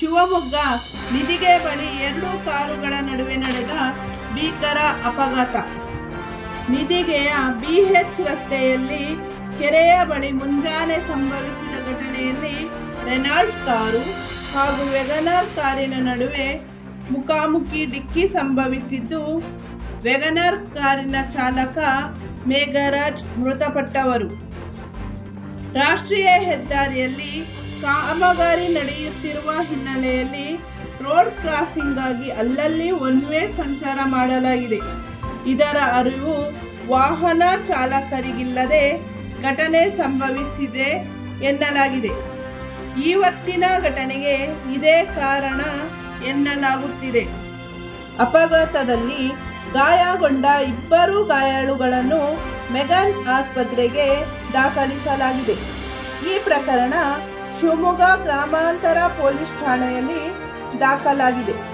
ಶಿವಮೊಗ್ಗ ನಿಧಿಗೆ ಬಳಿ ಎರಡು ಕಾರುಗಳ ನಡುವೆ ನಡೆದ ಭೀಕರ ಅಪಘಾತ. ನಿಧಿಗೆಯ ಬಿಎಚ್ ರಸ್ತೆಯಲ್ಲಿ ಕೆರೆಯ ಬಳಿ ಮುಂಜಾನೆ ಸಂಭವಿಸಿದ ಘಟನೆಯಲ್ಲಿ ರೆನಾಲ್ಡ್ ಕಾರು ಹಾಗೂ ವೆಗನರ್ ಕಾರಿನ ನಡುವೆ ಮುಖಾಮುಖಿ ಡಿಕ್ಕಿ ಸಂಭವಿಸಿದ್ದು, ವೆಗನರ್ ಕಾರಿನ ಚಾಲಕ ಮೇಘರಾಜ್ ಮೃತಪಟ್ಟವರು. ರಾಷ್ಟ್ರೀಯ ಹೆದ್ದಾರಿಯಲ್ಲಿ ಕಾಮಗಾರಿ ನಡೆಯುತ್ತಿರುವ ಹಿನ್ನೆಲೆಯಲ್ಲಿ ರೋಡ್ ಕ್ರಾಸಿಂಗ್ ಆಗಿ ಅಲ್ಲಲ್ಲಿ ಒನ್ ವೇ ಸಂಚಾರ ಮಾಡಲಾಗಿದೆ. ಇದರ ಅರಿವು ವಾಹನ ಚಾಲಕರಿಗಿಲ್ಲದೆ ಘಟನೆ ಸಂಭವಿಸಿದೆ ಎನ್ನಲಾಗಿದೆ. ಇವತ್ತಿನ ಘಟನೆಗೆ ಇದೇ ಕಾರಣ ಎನ್ನಲಾಗುತ್ತಿದೆ. ಅಪಘಾತದಲ್ಲಿ ಗಾಯಗೊಂಡ ಇಬ್ಬರು ಗಾಯಾಳುಗಳನ್ನು ಮೆಗನ್ ಆಸ್ಪತ್ರೆಗೆ ದಾಖಲಿಸಲಾಗಿದೆ. ಈ ಪ್ರಕರಣ ಶಿವಮೊಗ್ಗ ಗ್ರಾಮಾಂತರ ಪೊಲೀಸ್ ಠಾಣೆಯಲ್ಲಿ ದಾಖಲಾಗಿದೆ.